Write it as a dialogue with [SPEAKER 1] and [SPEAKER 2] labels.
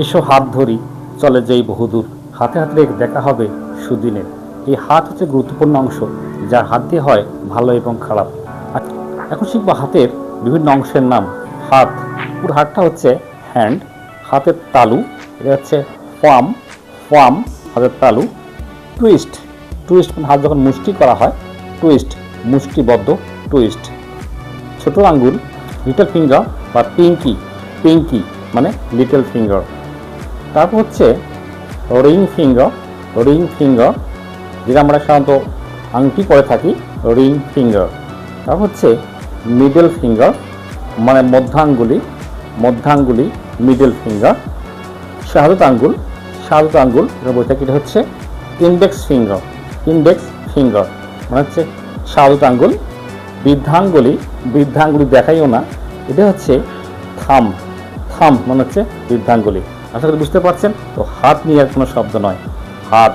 [SPEAKER 1] এসো হাত ধরি, চলে যেই বহুদূর। হাতে হাতে রেখে দেখা হবে সুদিনের। এই হাত হচ্ছে গুরুত্বপূর্ণ অংশ, যার হাত দিয়ে হয় ভালো এবং খারাপ। এখন শিখব হাতের বিভিন্ন অংশের নাম। হাত, পুরো হাতটা হচ্ছে হ্যান্ড হাতের তালু, এটা হচ্ছে ফার্ম ফার্ম হাতের তালু টুইস্ট টুইস্ট মানে হাত যখন মুষ্টি করা হয় টুইস্ট মুষ্টিবদ্ধ টুইস্ট ছোট আঙ্গুল লিটল ফিঙ্গার বা পিঙ্কি পিঙ্কি মানে লিটল ফিঙ্গার তারপর হচ্ছে রিং ফিঙ্গার রিং ফিঙ্গার যেটা আমরা সাধারণত আংটি করে থাকি রিং ফিঙ্গার তারপর হচ্ছে মিডল ফিঙ্গার মানে মধ্যাঙ্গুলি মধ্যাঙ্গুলি মিডল ফিঙ্গার শাহাদত আঙ্গুল শাহাদত আঙ্গুল এটা বই থাকি, এটা হচ্ছে ইন্ডেক্স ফিঙ্গার ইন্ডেক্স ফিঙ্গার মানে হচ্ছে শাহাদত আঙ্গুল, বৃদ্ধাঙ্গুলি বৃদ্ধাঙ্গুলি দেখাইও না, এটা হচ্ছে থাম থাম মানে হচ্ছে বৃদ্ধাঙ্গুলি। আশা করি বুঝতে পারছেন। তো হাত নিয়ে আর কোনো শব্দ নয়। হাত।